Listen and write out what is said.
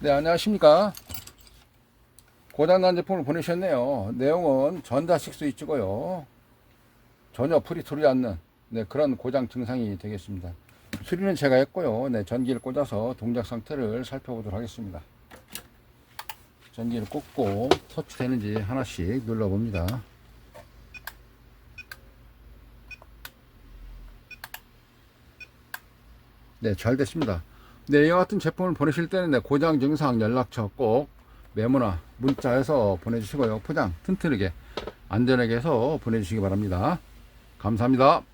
네, 안녕하십니까. 고장난 제품을 보내셨네요. 내용은 전자식 스위치고요. 전혀 풀이 소리 않는 네, 그런 고장 증상이 되겠습니다. 수리는 제가 했고요. 네, 전기를 꽂아서 동작 상태를 살펴보도록 하겠습니다. 전기를 꽂고 터치되는지 하나씩 눌러봅니다. 네, 잘 됐습니다. 네, 이와 같은 제품을 보내실 때는 네, 고장 증상 연락처 꼭 메모나 문자해서 보내주시고요. 포장 튼튼하게 안전하게 해서 보내주시기 바랍니다. 감사합니다.